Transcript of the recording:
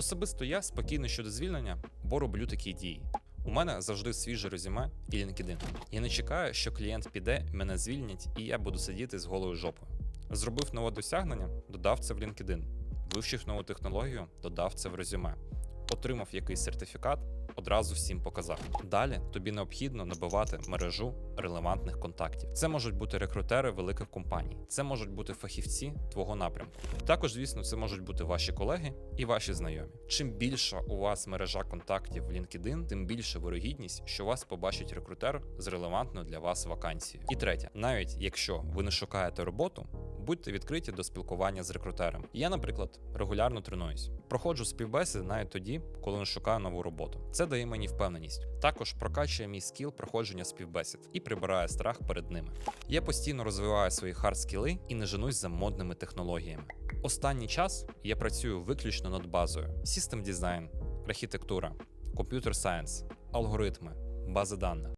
Особисто я спокійний щодо звільнення, бо роблю такі дії. У мене завжди свіже резюме і LinkedIn. Я не чекаю, що клієнт піде, мене звільнять, і я буду сидіти з голою жопою. Зробив нове досягнення, додав це в LinkedIn. Вивчив нову технологію, додав це в резюме. Отримав якийсь сертифікат, одразу всім показав. Далі тобі необхідно набивати мережу релевантних контактів. Це можуть бути рекрутери великих компаній, це можуть бути фахівці твого напрямку. Також, звісно, це можуть бути ваші колеги і ваші знайомі. Чим більша у вас мережа контактів в LinkedIn, тим більша вирогідність, що вас побачить рекрутер з релевантною для вас вакансією. І третє, навіть якщо ви не шукаєте роботу, будьте відкриті до спілкування з рекрутером. Я, наприклад, регулярно тренуюсь. Проходжу співбесіди навіть тоді, коли не шукаю нову роботу. Це дає мені впевненість. Також прокачує мій скіл проходження співбесід і прибирає страх перед ними. Я постійно розвиваю свої хард-скіли і не женусь за модними технологіями. Останній час я працюю виключно над базою: System Design, архітектура, Computer Science, алгоритми, бази даних.